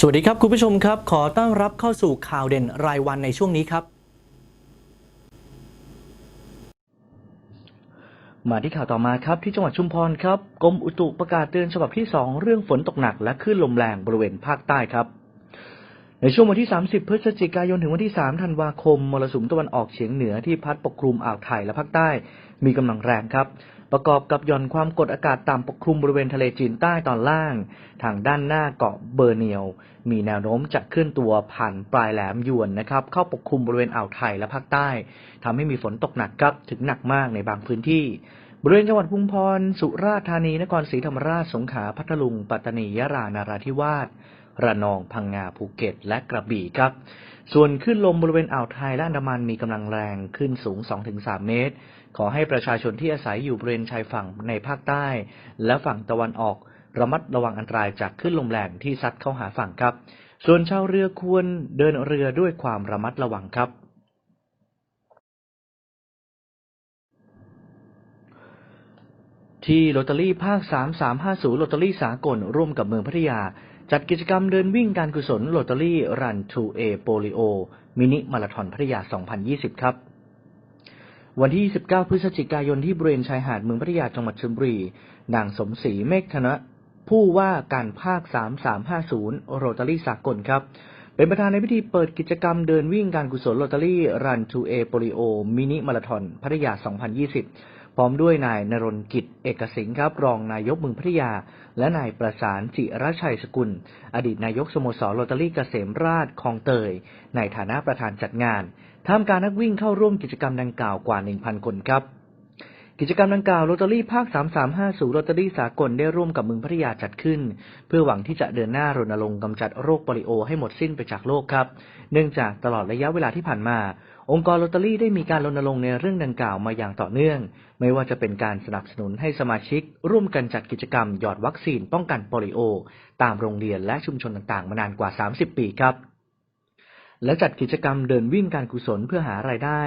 สวัสดีครับ คุณผู้ชมครับ ขอต้อนรับเข้าสู่ข่าวเด่นรายวันในช่วงนี้ครับ มาที่ข่าวต่อมาครับที่จังหวัดชุมพรครับกรมอุตุประกาศเตือนฉบับที่ 2 เรื่องฝนตกหนักและคลื่นลมแรงบริเวณภาคใต้ครับในช่วงวันที่ 30 พฤศจิกายน ถึงวันที่ 3 ธันวาคม มรสุมตะวันออกเฉียงเหนือที่พัดปกคลุมอ่าวไทยและภาคใต้ มีกำลังแรงครับ ประกอบกับหย่อนความกดอากาศต่ำปกคลุมบริเวณทะเลจีนใต้ตอนล่าง ทางด้านหน้าเกาะเบอร์เนียว มีแนวโน้มจะเคลื่อนตัวผ่านปลายแหลมยวนนะครับ เข้าปกคลุมบริเวณอ่าวไทยและภาคใต้ทำให้มีฝนตกหนักครับถึงหนักมากในบางพื้นที่บริเวณจังหวัดพุงพร สุราษฎร์ธานี นครศรีธรรมราช สงขลา พัทลุง ปัตตานี ยะลา นาราธิวาส ระนองพังงาภูเก็ต และกระบี่ครับ ส่วนขึ้นลมบริเวณอ่าวไทยและอันดามันมีกำลังแรงขึ้นสูง 2-3 เมตร ขอให้ประชาชนที่อาศัยอยู่บริเวณชายฝั่งในภาคใต้ และฝั่งตะวันออกระมัดระวังอันตรายจากคลื่นลมแรงที่ซัดเข้าหาฝั่งครับ ส่วนชาวเรือควรเดินเรือด้วยความระมัดระวังครับที่ลอตเตอรี่ภาค 3350ลอตเตอรี่สากลร่วมกับเมืองพัทยา จัดกิจกรรมเดินวิ่งการกุศลลอตเตอรี่รัน 2A โปลิโอ มินิมาราธอนพัทยา 2020 ครับ วันที่ 29 พฤศจิกายนที่บริเวณชายหาดเมืองพัทยาจังหวัดชลบุรี นางสมศรีเมฆธนะ ผู้ว่าการภาค 3350 โรตารี่สากลครับ เป็นประธานในพิธีเปิดกิจกรรมเดินวิ่งการกุศลลอตเตอรี่รัน 2A โปลิโอ มินิมาราธอนพัทยา 2020 พร้อมด้วยนายนรนกิจเอกสิงห์ครับรองนายกเมืองพัทยา และนายประสานจิรชัยสกุล อดีตนายกสโมสรลอตเตอรี่เกษมราชคลองเตย ในฐานะประธานจัดงานท่ามการนักวิ่งเข้าร่วมกิจกรรมดังกล่าวกว่า 1,000 คนครับ กิจกรรมดังกล่าวลอตเตอรี่ภาค 3350ลอตเตอรี่สากลได้ร่วมกับเมืองพัทยาจัดขึ้น เพื่อหวังที่จะเดินหน้ารณรงค์กำจัดโรคโปลิโอให้หมดสิ้นไปจากโลกครับ เนื่องจากตลอดระยะเวลาที่ผ่านมา องค์กรลอตเตอรี่ได้มีการรณรงค์ในเรื่องดังกล่าวมาอย่างต่อเนื่อง ไม่ว่าจะเป็นการสนับสนุนให้สมาชิก ร่วมกันจัดกิจกรรมหยอดวัคซีนป้องกันโปลิโอ ตามโรงเรียนและชุมชนต่างๆ มานานกว่า 30 ปีครับ และจัดกิจกรรมเดินวิ่งการกุศลเพื่อหารายได้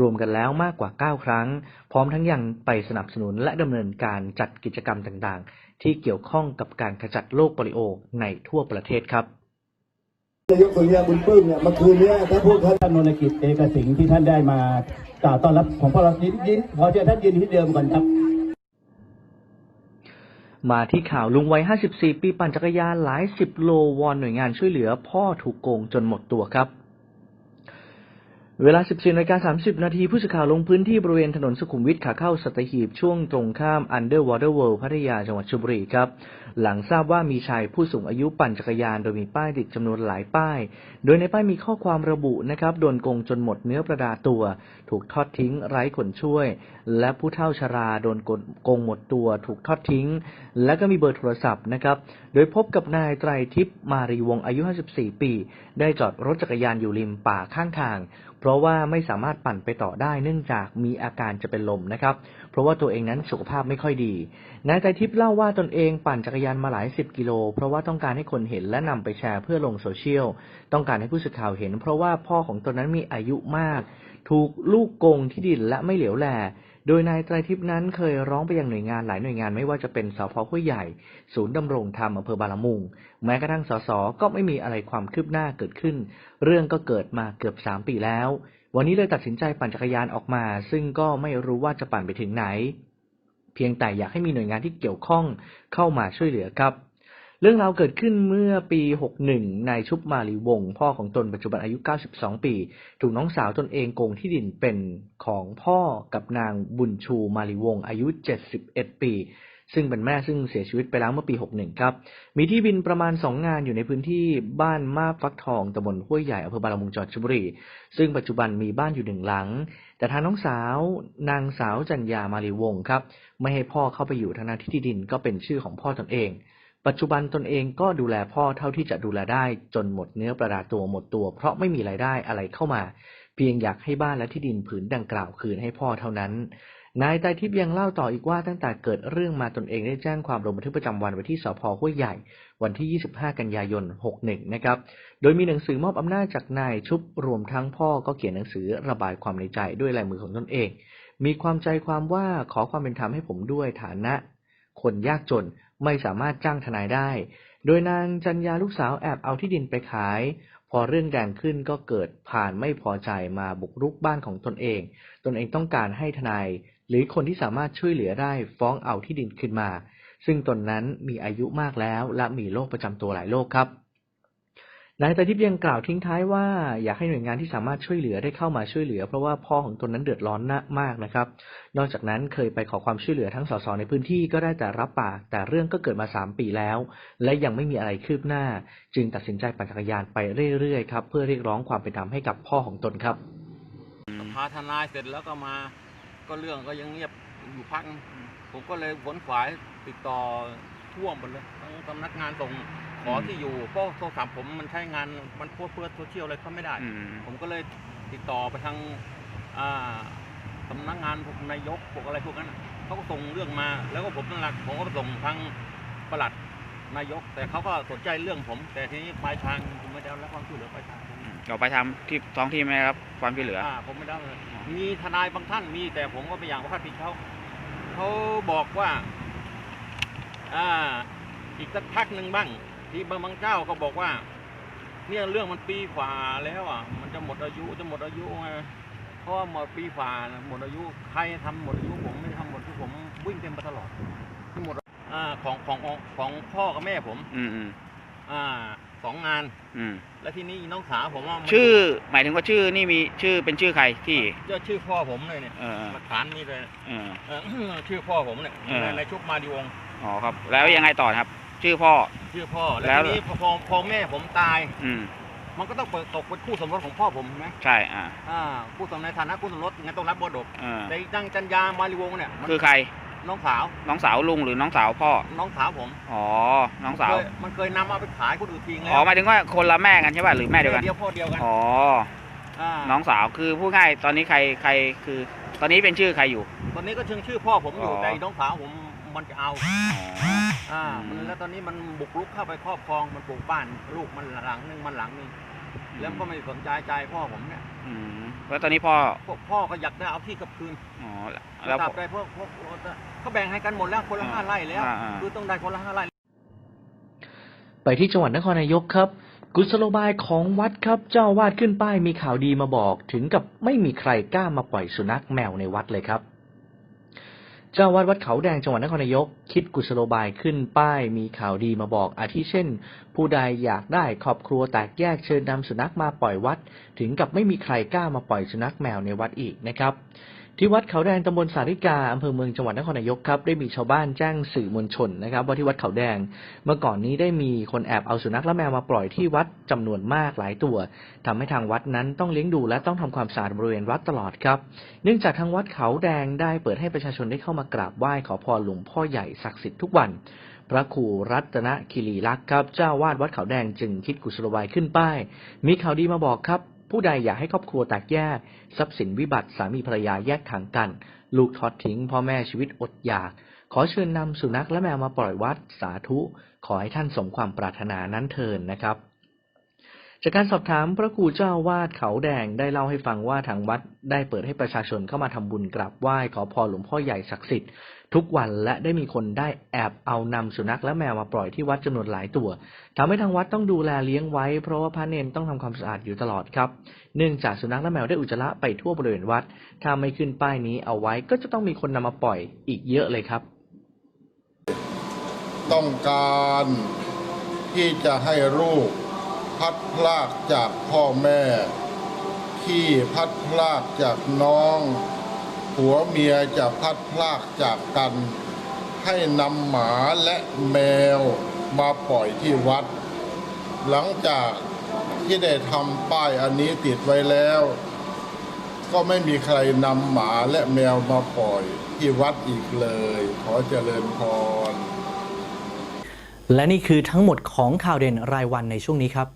รวมกันแล้วมากกว่า 9 ครั้ง พร้อมทั้งยังไปสนับสนุนและดำเนินการจัดกิจกรรมต่างๆ ที่เกี่ยวข้องกับการขจัดโรคโปลิโอในทั่วประเทศครับนายกสุริยาบุญปลื้มเนี่ยเมื่อคืนเนี้ถ้าพูดท่านท่านนนกิจเอกสิงห์ที่ท่านได้มากล่าวต้อนรับของพวกเรายินยินขอเชิญท่านยืนที่เดิมก่อนครับ มาที่ข่าวลุงวัย 54 ปีปั่นจักรยานหลายสิบโลวอนหน่วยงานช่วยเหลือ พ่อถูกโกงจนหมดตัวครับ เวลา 14นาฬิกา30 นาที ผู้สื่อข่าวลงพื้นที่บริเวณถนนสุขุมวิทขาเข้าสัตหีบช่วงตรงข้าม Underwater World พัทยาจังหวัดชลบุรีครับ หลังทราบว่ามีชายผู้สูงอายุปั่นจักรยานโดยมีป้ายติดจำนวนหลายป้าย โดยในป้ายมีข้อความระบุนะครับ โดนโกงจนหมดเนื้อประดาตัว ถูกทอดทิ้ง ไร้คนช่วย และผู้เฒ่าชราโดนโกงหมดตัว ถูกทอดทิ้ง และก็มีเบอร์โทรศัพท์นะครับ โดยพบกับนายไตรทิพย์มารีวงอายุ 54 ปี ได้จอดรถจักรยานอยู่ริมป่าข้างทาง ราะว่าไม่สามารถปั่นไปต่อได้ เนื่องจากมีอาการจะเป็นลมนะครับ เพราะว่าตัวเองนั้นสุขภาพไม่ค่อยดี นายไตรทิพย์เล่าว่าตนเองปั่นจักรยานมาหลายสิบกิโล เพราะว่าต้องการให้คนเห็นและนำไปแชร์เพื่อลงโซเชียล ต้องการให้ผู้สื่อข่าวเห็น เพราะว่าพ่อของตนนั้นมีอายุมาก ถูกลูกโกงที่ดินและไม่เหลียวแล โดยนายไตรทิพย์นั้นเคยร้องไปยังหน่วยงานหลายหน่วยงานไม่ว่าจะเป็นสพห้วยใหญ่ ศูนย์ดำรงธรรมอำเภอบาลมุง แม้กระทั่งสสก็ไม่มีอะไรความคืบหน้าเกิดขึ้น เรื่องก็เกิดมาเกือบสามปีแล้ว วันนี้เลยตัดสินใจปั่นจักรยานออกมา ซึ่งก็ไม่รู้ว่าจะปั่นไปถึงไหน เพียงแต่อยากให้มีหน่วยงานที่เกี่ยวข้องเข้ามาช่วยเหลือครับ เรื่องราวเกิดขึ้นเมื่อปี 61 นายชุบมาลีวง พ่อของตนปัจจุบันอายุ 92 ปี ถูกน้องสาวตนเองโกงที่ดินเป็นของพ่อกับนางบุญชูมาลีวง อายุ 71 ปี ซึ่งเป็นแม่ซึ่งเสียชีวิตไปแล้วเมื่อปี 61 ครับ มีที่ดินประมาณ 2 งานอยู่ในพื้นที่บ้านมาบฟักทองตำบลห้วยใหญ่อำเภอบางละมุงจังหวัดชลบุรี ซึ่งปัจจุบันมีบ้านอยู่หนึ่งหลัง แต่ทางน้องสาวนางสาวจัญญามาลีวงครับ ไม่ให้พ่อเข้าไปอยู่ทางนั้นที่ที่ดินก็เป็นชื่อของพ่อตนเอง ปัจจุบันตนเองก็ดูแลพ่อเท่าที่จะดูแลได้จนหมดเนื้อประดาตัวหมดตัว เพราะไม่มีรายได้อะไรเข้ามา เพียงอยากให้บ้านและที่ดินผืนดังกล่าวคืนให้พ่อเท่านั้นนายไตทิพย์ยังเล่าต่ออีกว่าตั้งแต่เกิดเรื่องมาตนเองได้แจ้งความลงบันทึกประจำวันไว้ที่สพห้วยใหญ่ วันที่ 25 กันยายน 61 นะครับ โดยมีหนังสือมอบอำนาจจากนายชุบรวมทั้งพ่อก็เขียนหนังสือระบายความในใจด้วยลายมือของตนเอง มีความใจความว่าขอความเป็นธรรมให้ผมด้วยฐานะ คนยากจน ไม่สามารถจ้างทนายได้ โดยนางจันยาลูกสาวแอบเอาที่ดินไปขาย พอเรื่องแดงขึ้นก็เกิดผ่านไม่พอใจมาบุกรุกบ้านของตนเอง ตนเองต้องการให้ทนาย หรือคนที่สามารถช่วยเหลือได้ฟ้องเอาที่ดินขึ้นมา ซึ่งตนนั้นมีอายุมากแล้วและมีโรคประจำตัวหลายโรคครับ นายตาทิพย์ยังกล่าวทิ้งท้ายว่า อยากให้หน่วยงานที่สามารถช่วยเหลือได้เข้ามาช่วยเหลือ เพราะว่าพ่อของตนนั้นเดือดร้อนนะมากนะครับ นอกจากนั้นเคยไปขอความช่วยเหลือทั้งสสในพื้นที่ก็ได้แต่รับปาก แต่เรื่องก็เกิดมาสามปีแล้ว และยังไม่มีอะไรคืบหน้า จึงตัดสินใจปั่นจักรยานไปเรื่อยๆครับเพื่อเรียกร้องความเป็นธรรมให้กับพ่อของตนครับพาทนายเสร็จแล้วก็มา ก็เรื่องก็ยังเงียบอยู่พักผมก็เลยขวนขวายติดต่อท่วมหมดเลยทั้งสำนักงานส่ง ขอที่อยู่เพราะโทรศัพท์ผมมันใช้งานมันพวกเพื่อโซเชียลอะไรเขาไม่ได้ อืมผมก็เลยติดต่อไปทางอ่าสำนักงานพวกนายกพวกอะไรพวกนั้นน่ะเขาก็ส่งเรื่องมา แล้วก็ผมนั่นแหละผมก็ไปส่งทางปลัดนายก แต่เขาก็สนใจเรื่องผม แต่ทีนี้ปลายทางผมไม่ได้รับความช่วยเหลือปลายทางผมเราไปทำที่ท้องที่ไหมครับ ความช่วยเหลือ อ่าผมไม่ได้เลยมีทนายบางท่านมี แต่ผมก็ไปอย่างว่าพาดพิงเขาเขาบอกว่า อ่า อีกสักพักหนึ่งบ้าง ที่บางบางเจ้าก็บอกว่า เนี่ยเรื่องมันปีกว่าแล้วอะ มันจะหมดอายุจะหมดอายุไงเพราะว่าหมดปีกว่าน่ะหมดอายุใครทำหมดอายุผมไม่ได้ทำหมดอายุผมวิ่งเต็มไปตลอดที่หมดอ่าของของของของพ่อกับแม่ผมอืมอืมอ่าสองงาน อืมแล้วที่นี่น้องสาวผมว่ามันชื่อ หมายถึงว่าชื่อนี่มีชื่อเป็นชื่อใครที่เจ้าชื่อพ่อผมเลยเนี่ยเออหลักฐานมีเลยเออเอ่อชื่อพ่อผมเนี่ยเออในในชุกมาดีวงศ์อ๋อครับ แล้วยังไงต่อครับ ชื่อพ่อ ชื่อพ่อแล้แล้วว ทีนี้พอพอพอแม่ผมตาย อืม มันก็ต้องเปิดตกเป็นคู่สมรสของพ่อผมใช่ไหมใช่ อ่าอ่าคู่สมในฐานะคู่สมรสงั้นต้องรับมรดกเออแต่ดังจันยามาริวงศ์เนี่ยมันคือใคร น้องสาวน้องสาวลุงหรือน้องสาวพ่อ น้องสาวผมอ๋อ น้องสาว เคยมันเคยนำเอาไปขายคนอื่นทิ้งแล้อ๋อวหมายถึงว่าคนละแม่กันใช่ป่ะ หรือแม่เดียวกัน เดียวพ่อเดียวกันอ๋อาน้องสาว คือพูดง่าย ตอนนี้ใคร ใคร คือ ตอนนี้เป็นชื่อใครอยู่ ตอนนี้ก็เชิงชื่อพ่อผมอยู่อ๋อ แต่น้องสาวผมมันจะเอา อ๋อ อ่าอืมมันแล้วตอนนี้มันบุกรุกเข้าไปครอบครองมันปลูกบ้านลูกมันหลังหนึงมันหลังหนึงแล้วก็ไม่สนใจใจพ่อผมเนี่ยอืมแล้วตอนนี้พ่อพวกพ่อก็อยากได้เอาที่กลับคืนอ๋อแล้แล้ววตราบใดพวกพวกเขาแบ่งให้กันหมดแล้วคนละอ่าห้าไร่แล้วอ่าอ่าคือต้องได้คนละห้าไร่ไปที่จังหวัดนครนายกครับ กุศโลบายของวัดครับ เจ้าอาวาดขึ้นป้ายมีข่าวดีมาบอก ถึงกับไม่มีใครกล้ามาปล่อยสุนัขแมวในวัดเลยครับเจ้าวัดวัดเขาแดงจังหวัดนครนายก คิดกุศโลบายขึ้นป้ายมีข่าวดีมาบอก อาทิเช่น ผู้ใดอยากได้ครอบครัวแตกแยกเชิญนำสุนัขมาปล่อยวัด ถึงกับไม่มีใครกล้ามาปล่อยสุนัขแมวในวัดอีกนะครับ ที่วัดเขาแดงตำบลสาริกาอำเภอเมืองจังหวัดนครนายกครับได้มีชาวบ้านแจ้งสื่อมวลชนนะครับ ว่าที่วัดเขาแดงเมื่อก่อนนี้ได้มีคนแอบเอาสุนัขและแมวมาปล่อยที่วัดจำนวนมากหลายตัวทำให้ทางวัดนั้นต้องเลี้ยงดูและต้องทำความสะอาดบริเวณวัดตลอดครับ เนื่องจากทางวัดเขาแดงได้เปิดให้ประชาชนได้เข้ามากราบไหว้ขอพรหลวงพ่อใหญ่ศักดิ์สิทธิ์ทุกวันพระครูรัตนคิรีลักษ์ครับ เจ้าวาดวัดเขาแดงจึงคิดกุศโลบายขึ้นป้าย มีข่าวดีมาบอกครับ ผู้ใดอยากให้ครอบครัวแตกแยก ทรัพย์สินวิบัติสามีภรรยาแยกทางกัน ลูกทอดทิ้งพ่อแม่ชีวิตอดอยาก ขอเชิญนำสุนัขและแมวมาปล่อยวัดสาธุ ขอให้ท่านสมความปรารถนานั้นเทินนะครับ จากการสอบถามพระครูเจ้าอาวาดเขาแดงได้เล่าให้ฟังว่าทางวัดได้เปิดให้ประชาชนเข้ามาทำบุญกราบไหว้ขอพรหลวงพ่อใหญ่ศักดิ์สิทธิ์ ทุกวันและได้มีคนได้แอบเอานำสุนัขและแมวมาปล่อยที่วัดจำนวนหลายตัวทำให้ทางวัดต้องดูแลเลี้ยงไว้ เพราะว่าพระเนนต้องทำความสะอาดอยู่ตลอดครับ เนื่องจากสุนัขและแมวได้อุจจาระไปทั่วบริเวณวัด ถ้าไม่ขึ้นป้ายนี้เอาไว้ก็จะต้องมีคนนำมาปล่อยอีกเยอะเลยครับ ต้องการที่จะให้ลูกพัดพลากจากพ่อแม่ ที่พัดพลากจากน้อง ผัวเมียจะพัดพลากจากกัน ให้นำหมาและแมวมาปล่อยที่วัด หลังจากที่ได้ทำป้ายอันนี้ติดไว้แล้ว ก็ไม่มีใครนำหมาและแมวมาปล่อยที่วัดอีกเลย ขอเจริญพรและนี่คือทั้งหมดของข่าวเด่นรายวันในช่วงนี้ครับ